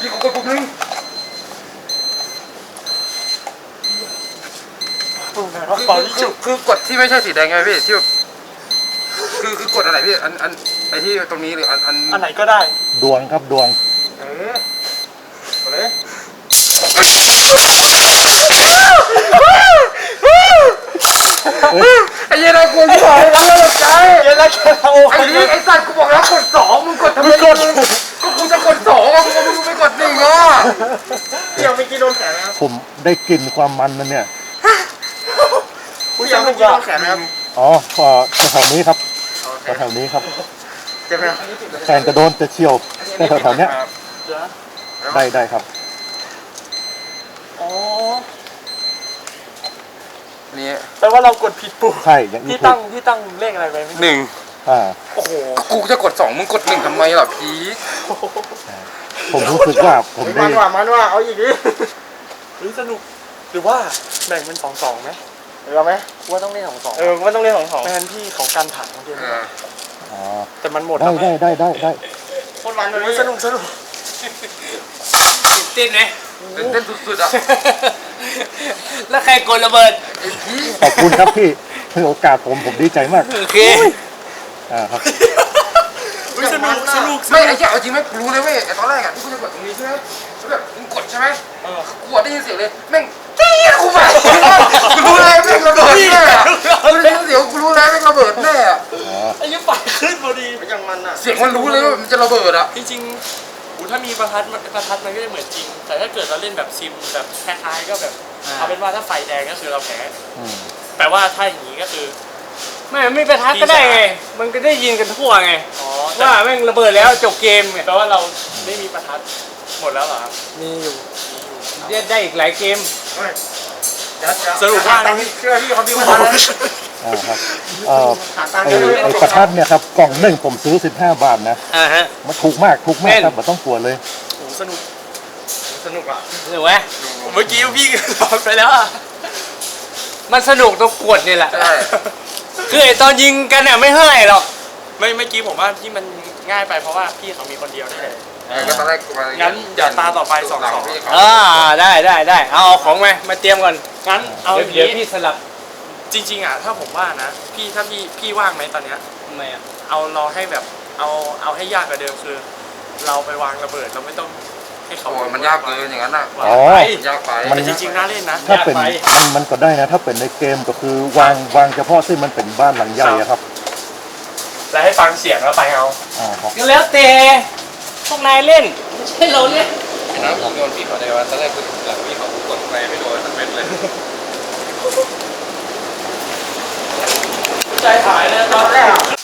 นี่เขากปุ่มนึงปุ่มคืจุอคือกดที่ไม่ใช่สีแดงไงพี่ที่คือคือกดอะไรพี่อันอันไอที่ตรงนี้หรืออันอันอันไหนก็ได้ดวงครับดวงเออกดเยไอ้เหี้ยน่ากลัวที่ไหนน่ากลัวใจเย็นแล้วแค่โอ้ไอ้ยนี่ไอ้สัตว์กูบอกแล้วกดสองมึงกดทำไมมึง ก็กูจะกดสองอะมึงมึงไม่กดหนึ่งอะเดี๋ยวเมื่อกี้โดนแขนนะครับผมได้กลิ่นความมันมันเนี่ย ผู้ชายเมื่อกี้โดนแขนนะครับอ๋อพอแถวๆนี้ครับแถวๆนี้ครับ เจ็บไหมครับแฟนกระโดนจะเฉียวแต่แถวๆเนี้ยเดี๋ยวนะได้ได้ครับ อ๋อนี่แปลว่าเรากดผิดปุ่มใช่อย่างนี้ที่ถูตั้กงที่ตั้งเลขอะไรไปไม่รู้หนึ่ง อ่าโอ้โห กูจะกดสองมึงกดหนึ่งทำไมล่ะพีคผมรู้สึกว่าผมได้มันว่ามันว่าเอาอีกดิเฮ้ยสนุกหรือว่าแบ่งเป็นสองสองไหมเอาไหมว่าต้องเล่นสองสองเออว่าต้องเล่นสองสองแทนที่ของการถังเมื่อกี้เอออ๋อแต่มันหมดได้ได้ได้ได้ได้โคตรมันเลยสนุกสนุกเต้นไหมตื่นเต้นสุดๆอะแล้วใครกดระเบิดไอ้พีคขอบคุณครับพี่ให้โอกาสผมผมดีใจมากโอเค อ่าครับเฮ้ยสนุกสนุก ไม่ไอ้เหี้ยเอาจริงไหมกูรู้เลยเว้ยไอ้ตอนแรกอะที่กูจะกดตรงนี้ใช่ไหมแล้วแบบมึงกดใช่ไหมกูกดได้ยินเสียงเลยแม่งจี้กูไปกูรู้เลยแม่งระเบิดแน่อะกูได้ยินเสียงกูรู้แล้วแม่งระเบิดแน่อะอ๋อไอ้ยี่ไฟขึ้นพอดีอย่างมันอะ เสียงมันรู้เลยว่ามันจะระเบิดอะจริงๆอูถ้ามีประทัดมันประทัดมันก็จะเหมือนจริง แต่ถ้าเกิดเราเล่นแบบซิมแบบคล้ายๆก็แบบ เอาเป็นว่าถ้าไฟแดงก็คือเราแพ้อืมแปลว่าถ้าอย่างนี้ก็คือ ไม่ไม่ประทัดก็ได้ไง มันก็ได้ยินกันทั่วไงอ๋อว่าแม่งระเบิดแล้วจบเกมไงแปลว่าเราไม่มีประทัดหมดแล้วเหรอครับมีอยู่ได้ได้อีกหลายเกม สรุปว่าตามที่เชื่อพี่เขาพี่มาแล้วอ่าครับเอ่อไอไอประทัดเนี่ยครับกล่องหนึ่งผมซื้อ 15 บาทนะอ่าฮะ มันถูกมากถูกมากแม่นครับไม่ต้องกลัวเลย โอ้สนุกสนุกอะถูกไหมเมื่อกี้พี่ตอบไปแล้วอะมันสนุกตรงกดนี่แหละ ใช่ คือไอตอนยิงกันอะไม่เท่าไหร่หรอก ไม่เมื่อกี้ผมว่าที่มันง่ายไปเพราะว่าพี่เขามีคนเดียวนี่แหละ เออก็ตอนแรกกูมางั้นเดี๋ยวตาต่อไปสองหลังสอง พี่เขาอ่าได้ได้ได้เอาเอาของมามาเตรียมก่อนงั้นเอาเดี๋ยวอย่างเดี๋ยวนี้พี่สลับจริง ๆอะถ้าผมว่านะพี่ถ้าพี่พี่ว่างไหมตอนเนี้ย ทำไมอะเอาเราให้แบบเอาเอาให้ยากกว่าเดิมคือ เราไปวางระเบิดเราไม่ต้อง ให้เขาโอ้ยมันยากเกินอย่างนั้นอะวางอ๋อไปมันยากไปมัน แต่จริงๆน่าเล่นนะถ้าเป็นมันมันก็ได้นะ ถ้าเป็นในเกมก็คือวางวางเฉพาะที่มันเป็นบ้านหลังใหญ่อะครับแล้วให้ฟังเสียงแล้วไปเอา อ่าครับก็แล้วแต่พวกนายเล่นไม่ใช่เราเล่นนะผมโดนพี่เขาได้ว่าตอนแรกคือหลังพี่เขากดไปไม่โดนสักเม็ดเลย ใจหายเลยตอนแรก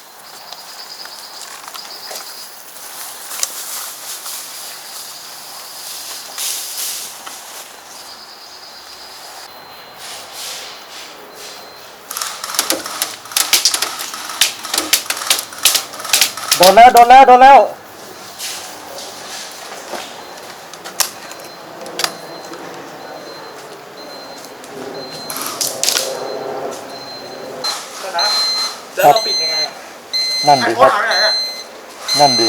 นแล้วโดนแล้วโดนแล้วนะแล้วเราปิดยังไงอะนั่นดีครับนั่นดี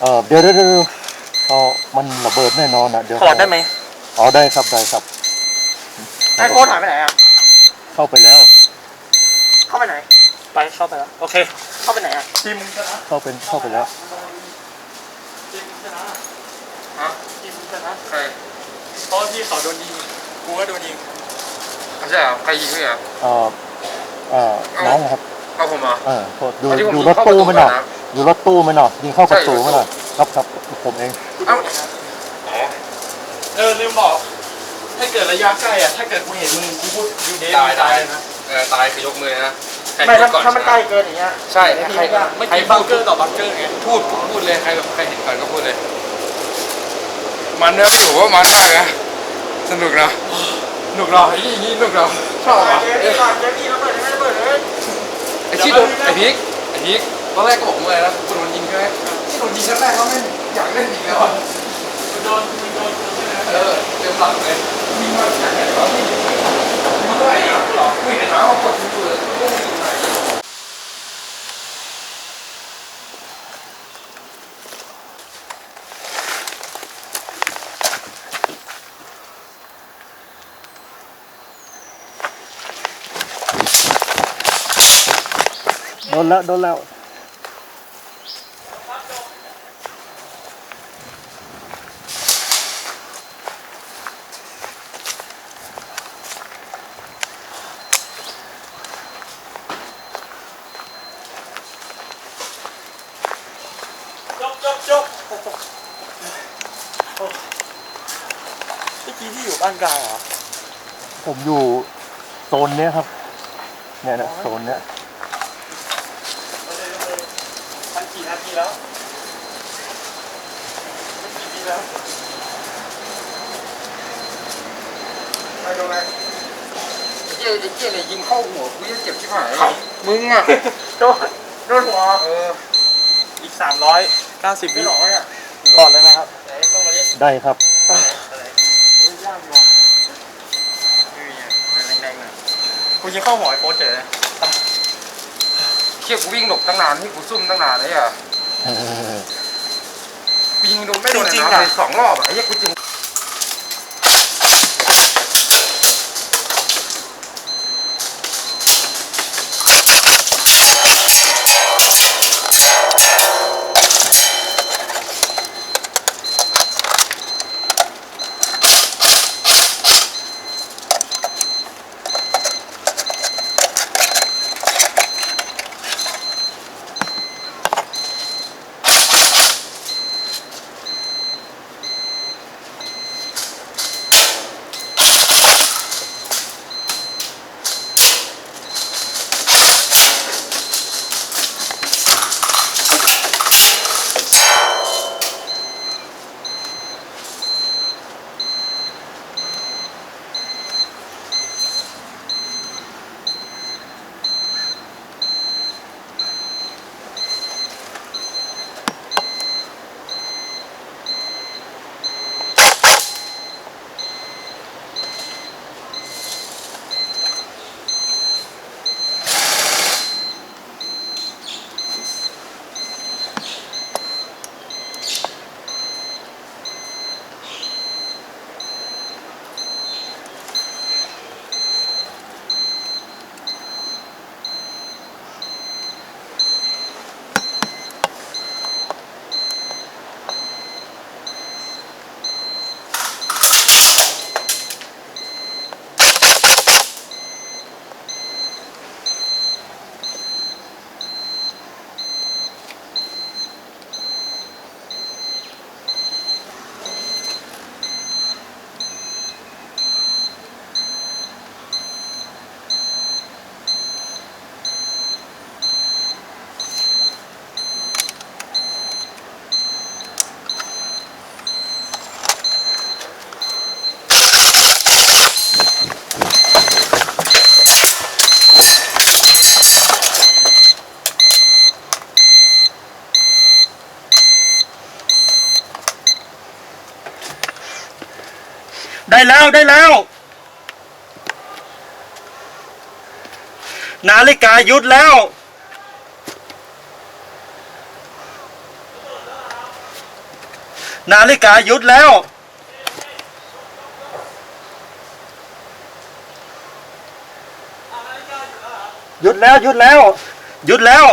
เออเดี๋ยวเดี๋ยวเดี๋ยวเออมันระเบิดแน่นอนอะเดี๋ยวถอดได้ไหมอ๋อได้ครับได้ครับไอ้โค้ดหายไปไหนอะเข้าไปแล้ว เข้าไปไหน ไปเข้าไปแล้ว โอเค เข้าไปไหนอะทีมมึงชนะเข้าเป็นเข้าไปแล้วทีมมึงชนะฮะทีมมึงชนะใครเพราะว่าพี่เขาโดนยิงกูก็โดนยิงไม่ใช่เหรอใครยิงพี่อะเอ่อเอ่อน้องครับเอาผมมาเออโทษอยู่อันนี้ผมอยู่ยิรงถเข้าตู้ประตูไหมหน่อยก่อนนะอยู่รถตู้ไหมหน่อยยิงเข้าประตูใช่ไหมหน่อยครับครับผมเองเอ้าเออลืมบอก ถ้าเกิดระยะใกล้อะถ้าเกิดกูเห็นมึงกูพูดยูเดฟตายตายเลยนะเออตายคือยกมือนะใครไม่ถ้าพูดก่อนถ้ามันใกล้เกินอย่างเงี้ย ใช่ถ้าใครเมื่อใครกี้บัพูงดเกอร์ต่อบังเกอร์ไงพูดพูดเลยใครใครเห็นก่อนก็พูดเลย มันนะพี่ผมว่ามันมากนะสนุกนะสนุกเหรอไอ้ยี่ยี่สนุกเหรอชอบอะเจ๊ดีก่อนเจ๊ดีระเบิดไม่ระเบิดเลยไอ้ที่โดนไอ้พีกไอ้พีกตอนแรกก็บอกผมเลยนะกูโดนยิงใช่ไหมที่โดนยิงครั้งแรกเขาไม่อยากเล่นอีกแล้วอะโดนมึงโดนใช่ไหมเออเต็มหลังเลยยิงมาจากไหนวะพี่ยิงมาได้เหรอหรอไม่เห็นหมาเขากดกูเลยกูไม่ยิงไหน อ นแล้วโดนแล้วจบจบจบเมื่อกี้ที่อยู่บ้านกลางเหรอ ผมอยู่โซนเนี้ยครับ เนี่ยนะโซนเนี้ย มันกี่นาที แล้วกี่ปีแล้วไปตรงไหนไอ้เจ๊ไอ้เจ๊เนี่ยยิงเข้าหัวกูจะเจ็บชิบหายมึงอะโดนโดนหัวเอออีกสามร้อยเก้าสิบวิไม่หรอกอะก่อนเลยไหมครับได้ครับยากดีว่ะกูยิงเข้าหัวไอ้โค้ชเฉยเลยเชี่ยกูวิ่งหลบตั้งนานที่กูซุ่มตั้งนานเลยอะ กูยิงโดนไม่โดนเลยนะเลยสองรอบอะไอ้เหี้ยกูจริง ได้แล้วได้แล้ว นาฬิกายุดแล้ว นาฬิกายุดแล้ว หยุดแล้วหยุดแล้ว หยุดแล้ว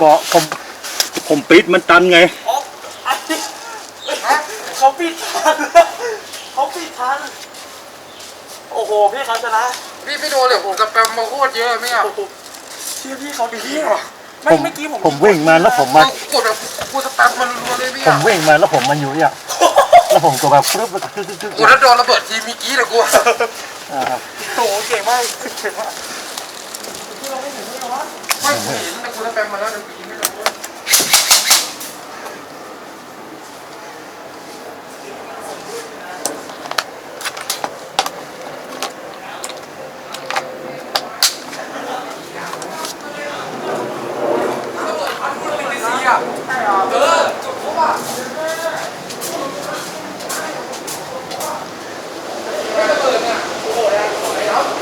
ก็ผม ผมปิดมันตันไง อ๋ออันนี้เขาปิดทันเขาปิดทันโอ้โห พี่เขาชนะพี่ไม่โดนเลยผมสแปมมาโคตรเยอะไม่อะโอ้โหเชื่อพี่เขาดีไม่ผมเมื่อกี้ผมผมวิ่งมาแล้วผมมา กดแบบกูสแปมมันรัวเลยพี่ผมอะวิ่งมาแล้วผมมาอยู่เนี่ยแล้วผมก็แบบปึ๊บปึ๊บปึ๊บปึ๊บกูถ้าโดนระเบิดทีมีกี้เลยกูอ่าครับโอ้โหเก่งมากเก่งมาก ไม่กูเห็นแต่กูสแปมมาแล้วเดี๋ยวกูยิงไม่โดน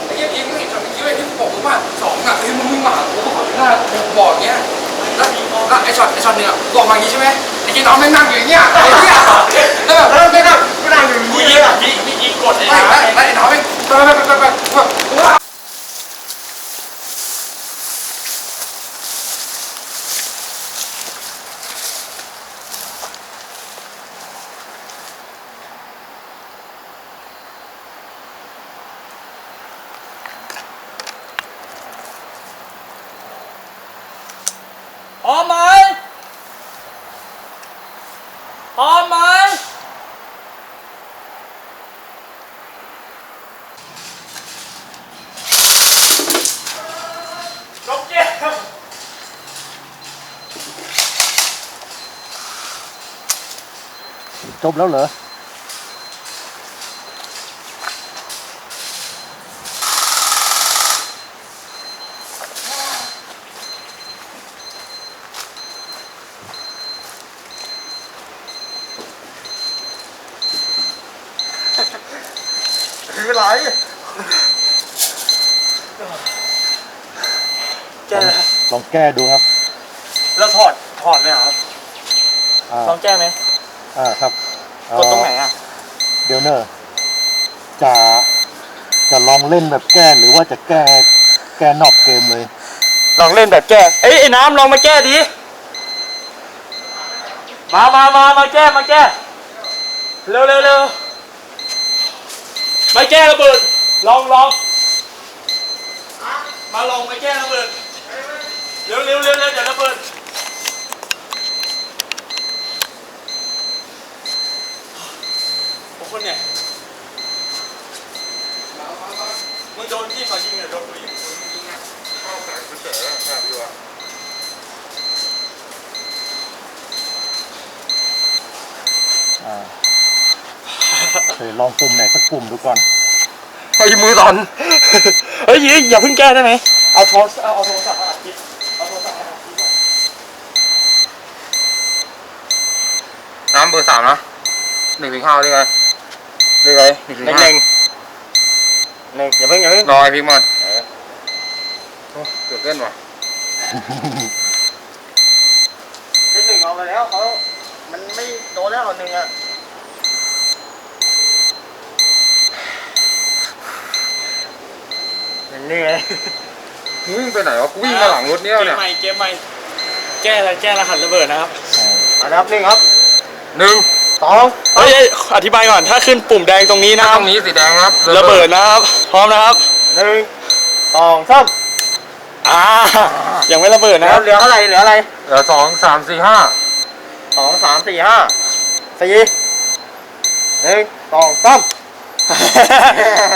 ไอ้เหี้ยยิงไม่เห็นช็อตเมื่อกี้เลยที่กูบอกว่าสองอะคือมึงมึงมาหากูก็ขอหน้าบอกอย่างเงี้ยแล้วแล้วไอ้ช็อตไอ้ช็อตเนี่ยบอกมาอย่างงี้ใช่ไหมไอ้เหี้ยน้องแม่งนั่งอยู่อย่างเงี้ยไอ้เหี้ยแล้วแบบไม่นั่งไม่นั่งอยู่อย่างกูงี้ยิงเลยพี่พี่ยิงกดไอ้ไม่น้ำแล้วแล้วไอ้น้องแม่งไปไปไปไปไปพร้อมไหมพร้อมไหมจบเกม จบแล้วเหรอคืออะไรแก้ลองแก้ดูครับ แล้วถอด ถอดไหมครับ อ่าลองแก้ไหม อ่าครับ กอดตรงไหนอะ เดี๋ยวเนอะจะจะลองเล่นแบบแก้หรือว่าจะแก้แก้นอกเกมเลย ลองเล่นแบบแก้ เอ้ยไอ้น้ำลองมาแก้ดิ มามามามาแก้มาแก้ เร็วเร็วเร็วมาแก้ระเบิด ลองลอง มาลองมาแก้ระเบิด เร็วเร็วเร็วเร็วเดี๋ยวระเบิด ผม คนเนี่ยมึงโดนที่เขายิงเหรอโดนกูยิงอ่าเคยลองปุ่มไหนสักปุ่มดูก่อนไอ้มือตอน เฮ้ยอย่าเพิ่งแก้ได้ไหมเอาโทรศัพท์เอาเอาโทรศัพท์มาอัดคลิปเอาโทรศัพท์มาอัดคลิปก่อนน้ำเบอร์สามนะหนึ่งถึงห้าได้ไง ได้ไงหนึ่งถึงหนึ่งห้าหนึ่งหนึ่งอย่าเพิ่งอย่าเพิ่งรอไอพิกมันโอ้เกือบเกินว่ะเลขหนึ่งเอาไปแล้วเขามันไม่โดนแล้วหนึ่งอะนี่ไงมึงวิ่งไปไหนวะกูวิ่งมาหลังรถเนี่ยเกมเนี่ยใหม่เกมใหม่แก้อะไรแก้รหัสระเบิดนะครับอันนับหนึ่งครับหนึ่ง สองเฮ้ยอธิบายก่อนถ้าขึ้นปุ่มแดงตรงนี้หนะน้าคตรับรงนี้สีแดงนะครับระเบิดนะครับพร้อมนะครับหนึ่งสองสามอ่ายังไม่ระเบิดแล้นะควรับเหลืออะไรเหลืออะไรเหลือสองสามสี่ห้าสองสามสี่ห้าสี่หนึ่งสองสาม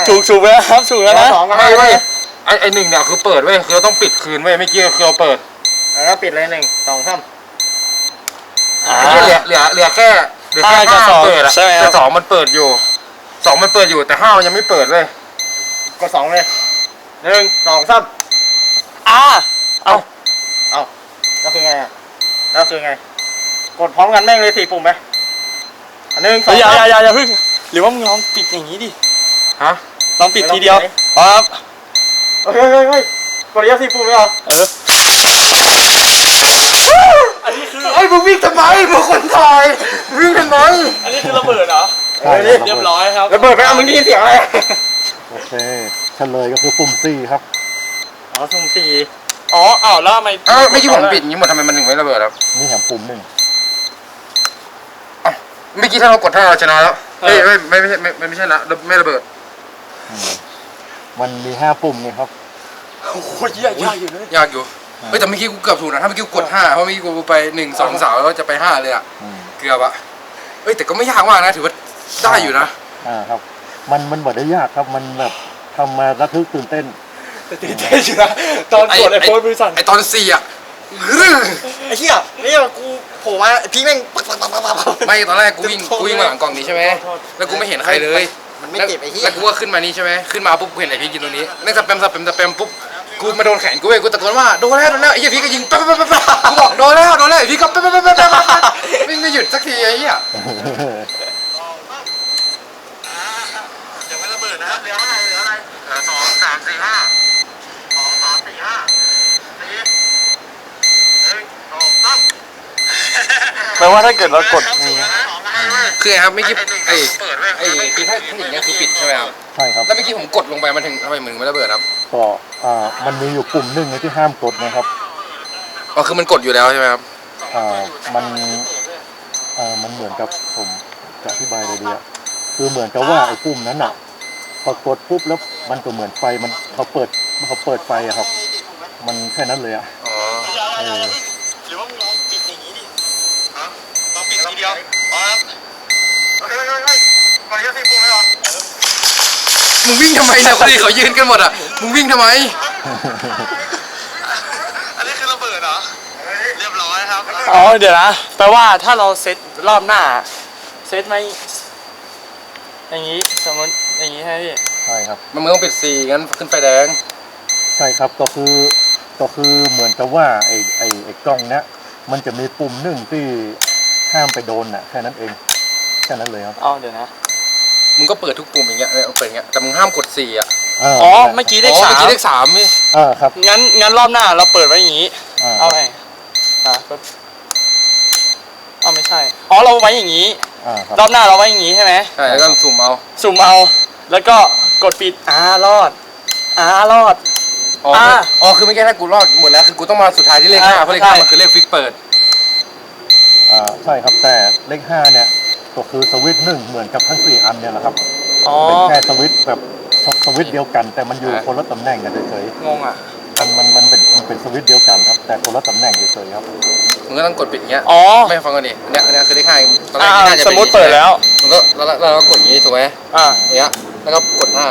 ถูกถูกไปแล้วครับถูกแล้วนะสองกับไม่ห้าเว้ยไอไอหนึ่งเนี่ยคือเปิดเว้ยคือเราต้องปิดคืนเว้ยไม่อกี้คือเราเปิดแล้วก็ปิดเลยหนึ่งสองสามอ่าไอ้เหี้ยเหลือเหลือเหลือแค่เหลือแค่ห้ากับห้าสองเปิดอะใช่ไหมครับ แต่สองมันเปิดอยู่สองมันเปิดอยู่แต่ห้ามันยังไม่เปิดเว้ยกดสองเลยหนึ่งสองสามอ่าเอาเอาแล้วคือไงอะแล้วคือไง กดพร้อมกันแม่งเลยสี่ปุ่มไหมอันหนึ่งสอเฮ้งยอย่าสามอย่าอย่าอย่าพึ่งหรือว่ามึงลองปิดอย่างนี้ดิฮะลองปิดทีเดียวครับเฮ้ยเฮ้ยเฮ้ยกดเรียกสี่ปุ่มเลยเหรอเอออั นนี้คือไอ้ยมึงวิ่งทำไมมึงคนถ่ายวิ่งทำไมอันนี้คือระเบิดเหรอใช่เฮ้ยคเรียรับบร้อยครับระเบิดไปเอามึงได้ยินเสียงอะไรโอเคเฉลยก็คือปุ่ม C ครับ อ๋อสุ่มสี่อ๋ออ้าวแล้วทำไมเอ้าไม่อกี้ผมปิดอย่างนี้หมดทำไมมันถึงไม่ระเบิดครับนี่แถมปุ่มหนึ่งเอ้าเมื่อกี้ถ้าเรากดท่าเราชนะแล้วเฮ้ยไม่ไม่ไม่ใช่ไม่ไม่ไม่ใช่นะไม่ระเบิดอืมมันมีห้าปุ่มไงครับ โอ้โหเหี้ยยากอยู่เลยยากอยู่ เฮ้ยแต่เมื่อกี้กูเกือบถูกนะถ้าเมื่อกี้กูกดห้าเพราะเมื่อกี้กูไปหนึ่งสองสามแล้วก็จะไปห้าเลยอะอืมเกือบอะเฮ้ยแต่ก็ไม่ยากมากนะถือว่าได้อยู่นะอ่าครับ มันมันบดได้ยากครับมันแบบทำมาระทึกตื่นเต้นแต่ตื่นเต้นอยู่นะตอนกดไอ้โฟนมือสั่นไอตอนสี่อะไอ้เหี้ยนี่กูโผล่มาพี่แม่งปักปักปักปักปักไม่ตอนแรกกูวิ่งกูวิ่งมาหลังกล่องนี้ใช่ไหมแล้วกูไม่เห็นใครเลยมันไม่เจ็บไอ้เหี้ยแล้วกูก็ขึ้นมานี่ใช่ไหมขึ้นมาปุ๊บกูเห็นไอพีกินตรงนี้นั่งสแปมสแปมสแปมปุ๊บ กูมาโดนแขนกูเว้ยกูตะโกนว่าโดนแล้วโดนแล้วไอ้เหี้ยพีก็ยิงปั๊บปั๊บปั๊บปั๊บกูบอกโดนแล้วโดนแล้วไอ้พีก็ปั๊บปั๊บปั๊บปั๊บปั๊บวิ่งไม่หยุดสักทีไอ้เหี้ยเดี๋ยวมันระเบิดนะครับเหลืออะไรเหลืออะไรเหลือสองสามสี่ห้าสองสามสี่ห้าสี่หนึ่งสองสามแปลว่าถ้าเกิดเรากด คือไงครับไม่คิดไอ้ไอ้คือถ้าถ้าอย่างเงี้ยคือปิดใช่ไหมครับ ใช่ครับแล้วเมื่อกี้ผมกดลงไปมันถึงทำไมมันถึงไม่ระเบิดครับก็อ่ามันมีอยู่ปุ่มหนึ่งที่ห้ามกดนะครับอ๋อคือมันกดอยู่แล้วใช่ไหมครับอ่ามันอ่ามันเหมือนกับผมจะอธิบายเลยดีอะคือเหมือนกับว่าไอ้ปุ่มนั้นอะพอกดปุ๊บแล้วมันก็เหมือนไฟมันเขาเปิดเขาเปิดไฟอะครับ มันแค่นั้นเลยอะอ๋อเออหรือว่ามึงลองปิดอย่างนี้ดิฮะลองปิดทีเดียวอ๋อครับเฮ้ยเฮ้ยเฮ้ยก่อนจะสิบปุ่มไห มเหรอมึงวิ่งทำไมเนี่ยคนอื่นเขายืนกันหมดอะ มึงวิ่งทำไม อันนี้คือระเบิดเหรอ เรียบร้อยครับ อ๋อเดี๋ยวนะแปลว่าถ้าเราเซตรอบหน้า เซตไม่อย่างนี้สมมติอย่างนี้ให้พี่ใช่ครับ มันมึงต้องปิดสีงั้นขึ้นไฟแดง ใช่ครับก็คือก็คือเหมือนกับว่าไอ้ไอ้ไอ้กล้องเนี้ยมันจะมีปุ่มหนึ่งที่ห้ามไปโดนน่ะแค่นั้นเองแค่นั้นเลยครับ อ๋อเดี๋ยวนะ มึงก็เปิดทุกปุ่มอย่างเงี้ยเออเปิดอย่างเงี้ยแต่มึงห้ามกดสี่อะาอ๋อเมื่อกี้เลขอ๋อสาเมื่อมกี้เลขสามนี่อ่าครับงั้นงั้นรอบหน้าเราเปิดไว้อย่างนี้ อ่าเอาไงอะปึ๊บเอาไม่ใช่ อ๋อเราไว้อย่างนี้ อ่าครับ รอบหน้าเราไว้อย่างนี้ใช่ไหม ใช่แล้วก็สุ่มเอาสุ่มเอา แล้วก็กดปิด อ่ารอด อ่ารอด อ๋อคืออ่าอ๋อคือไม่แค่ถ้ากูรอดหมดแล้วคือกูต้องมาสุดท้ายที่เลขห้าอ่าเพราะเลขห้าใช่ มันคือเลขฟิกเปิด อ่าใช่ครับแต่เลขห้าเนี่ย ก็คือสวิตช์หนึ่งเหมือนกับทั้งสี่อันเนี่ยแหละครับอ๋อ เป็นแค่สวิตช์แบบสสวิตช์เดียวกัน แต่มันอยู่อ่า คนละตำแหน่งกันเฉยงงอะๆมันมันมันเป็นมันเป็นสวิตช์เดียวกันครับ แต่คนละตำแหน่งเฉยๆครับ มึงก็ต้องกดปิดอย่างเงี้ยอ๋อไม่ฟังกันดิอันเนี้ยอันเนี้ยคือเลขห้าตอนแรกอ่าที่น่าจะสเป็นมมติเปิดแล้วมึงก็แล้วแล้วแล้วก็กดอย่างงี้ถูกไหมอ่า อย่างเงี้ยแล้วก็กดห้า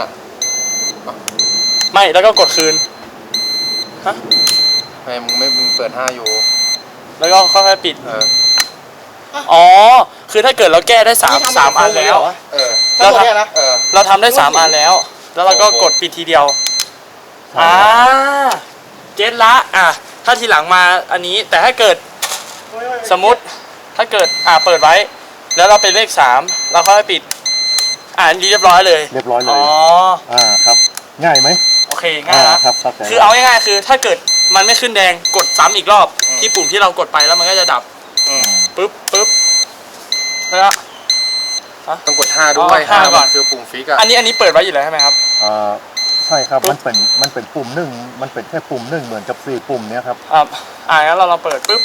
ไม่แล้วก็กดคืนไม่มึงไม่มึงเปิดห้าอยู่แล้วก็ค่อยๆปิด เอออ๋อ คือถ้าเกิดเราแก้ได้สามสามอันแล้ว เออเราทเออำเราทำได้สามอันแล้ว แล้วเราก็กดปิดทีเดียวใช่อ่าครับเก็ตละอะถ้าทีหลังมาอันนี้แต่ถ้าเกิดสมมติถ้าเกิดอ่าเปิดไว้ แล้วเราเป็นเลขสามเราค่อยปิด อ่าอันนี้เรียบร้อยเลยเรียบร้อยเลอ๋ยออ่าครับ ง่ายไหมโอเคง่ายละครับครับแต่คือเอาง่ายๆคือ ถ้าเกิดมันไม่ขึ้นแดงกดซ้ำอีกรอบที่ปุ่มที่เรากดไปแล้วมันก็จะดับอืมปึ๊บปึ๊บ แล้วก็ ต้องกดห้าด้วยอ๋อห้าก่อนมันคือปุ่มฟิกอะอันนี้อันนี้เปิดไว้อยู่แล้วใช่ไหมครับ อ่าใช่ครับ ปุ๊บ มันเป็น มันเป็นปุ่มหนึ่ง มันเป็นแค่ปุ่มหนึ่งเหมือนกับสี่ปุ่มเนี้ยครับอ่าอ่างั้นเราลองเปิดปึ๊บ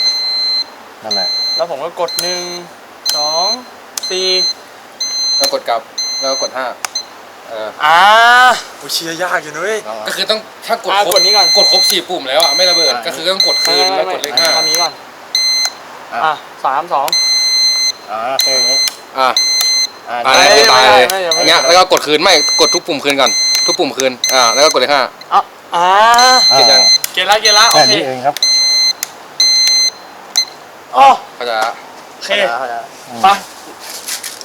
นั่นแหละ แล้วผมก็กดหนึ่งสองสี่แล้วกดกลับ แล้วก็กดห้าเอออ่า โอ้เชียร์ยากอยู่นุ้ย ก็คือต้องถ้ากดอ่าครบกดนี้ก่อน กดครบสี่ปุ่มแล้วอะไม่ระเบิดก็คือต้องกดคืนแล้วกดเลขห้า ทำนี้ก่อน อะสามสอง อ่าเอออย่างงี้อะอ่าอะไม่แล้วไม่ตายเลยไม่ไม่ไม่อย่างเงี้ยแล้วก็กดคืนไม่กดทุกปุ่มคืนก่อน ทุกปุ่มคืนอ่าแล้วก็กดเลขห้า อะอ่าอ่าเสร็จยัง เกลละเกลละโอแค่เคนี้เองครับอ๋อเขาใจะโอเคเข้าใจละอืมไป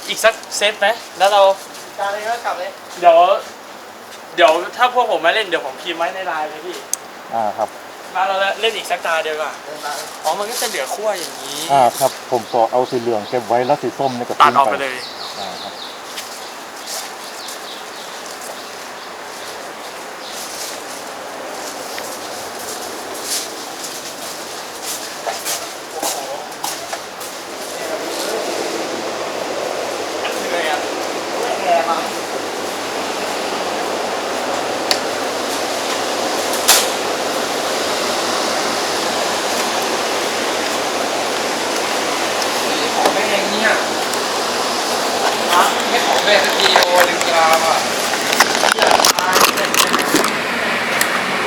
อีกสักเซตไหมแล้วเราการเลยก็กลับเลยเดี๋ยว เดี๋ยวถ้าพวกผมมาเล่นเดี๋ยวผมพิมพ์ไว้ในไลน์เลยพี่ อ่าครับ มาเราเล่นอีกสักตาเดียวก่อนอ๋อมันก็จะเหลือขั้วอย่างนี้อ่าครับ ผมก็เอาสีเหลืองเก็บไว้แล้วสีส้มเนี่ยก็ตัดทิ้งออกไปเลยอ่าครับ เหนื่อยอะแย่มาก ของแม่งเนี่ยไม่ของแม่สักที โอ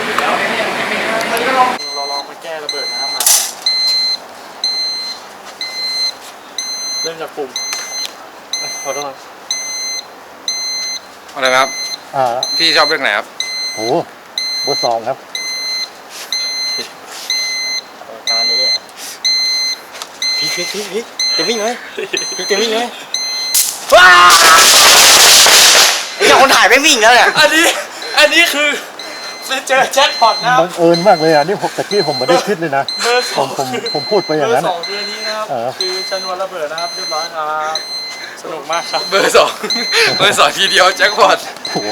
ดึงกรามอะเราลองมาแก้ระเบิดนะครับมาเริ่มจากปุ่มขอโทษอะไรครับ อ่าพี่ชอบเรื่องไหนครับโหเบอร์สองครับการนี้พี่พี่พี่พี่เต็มวิ่งเลยพี่เต็มวิ่งเลยว้า ไอ้เจ้าคนถ่ายไม่วิ่งแล้วเนี่ย อันนี้อันนี้คือเจอแจ็คพอตนะครับบังเอิญมากเลยอะนี่ผมตะกี้ผมไม่ได้คิดเลยนะเบอร์สผองมผมผมพูดไปอย่างเบอนั้นร์สอะ องเดือนนี้นะครับเออ คือชนวนระเบิดนะครับเรียบร้อยครับสนุกมากครับ เบอร์สอง เบอร์สองทีเดียวแจ็คพอตโอ้โห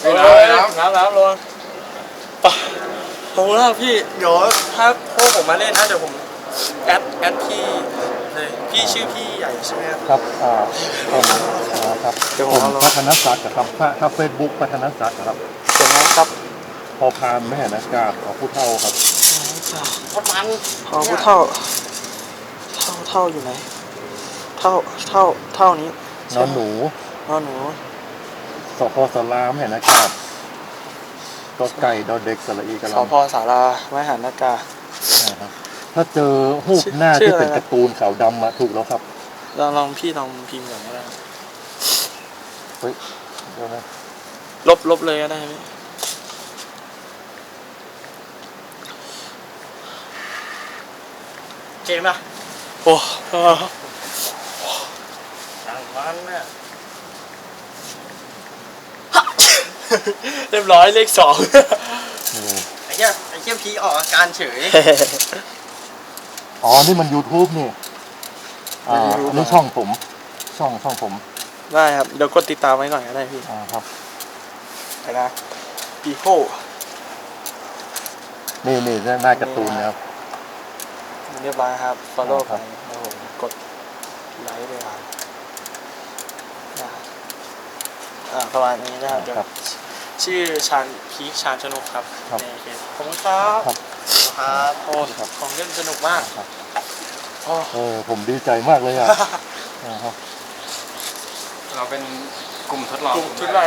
ไม่ได้ครับน้ำน้ำลงปะโหแล้วพี่ เดี๋ยวถ้าพวกผมมาเล่นนะเดี๋ยวผม แอดแอแอดพี่เลยพี่ชื่อพี่ใหญ่ใช่ไหมครับ ครับอ่าผมอ่าครับเดี๋ยวผผมมเอาลง พัฒนศักดิ์ครับถ้าถ้าเฟซบุ๊กพัฒนศักดิ์ครับเดี๋ยวนะครับพอพานแม่นากาศของผู้เฒ่าครับโคตรมันพอผู้เท่า เท่าเท่าอยู่ไหน เท่าเท่าเท่านี้นอนหนูนอนหนูสพสลามแม่นากาศก็ไก่ดอเด็กสระอีกระสลำพสาราไม้หันนากานะครับ ถ้าเจอรูปหน้าชื่ที่ออะไรเป็นนะการ์ตูนขาวดำมาถูกแล้วครับ ลองลองพี่ลองพิมพ์ก่อนก็ได้เฮ้ยเดี๋ยวนะลบลบเลยก็ได้พี่เกมอะโอ้ดังมันเนี่ย เรียบร้อยเลขสองเออไอ้เหี้ยไอ้เหี้ยพีออกอาการเฉย อ๋อ นี่มัน YouTube นี่อ่าอันนี้ช่องผม ช่องช่องผมได้ครับ เดี๋ยวกดติดตามไว้ก่อนก็ได้พี่อ่าครับ ไปนะปีโฮนี่นี่หน้าการ์ตูนนะครับ เรียบร้อยครับ follow คไปรับ ครับผมกดไลค์เลยครับนะครับอ่าประมาณนี้นะครับเดี๋ยวครับ ชื่อชาญพีคชาญชนกครับครับในเพจขอบคุณครับ ครับ ครับโอ้ของเล่นสนุกมากครับโอ้เออผมดีใจมากเลยอะอ่าครับเราเป็นกลุ่มทดลองกลุ่มชุดอะไร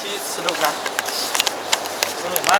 ที่สนุกนะสนุกมาก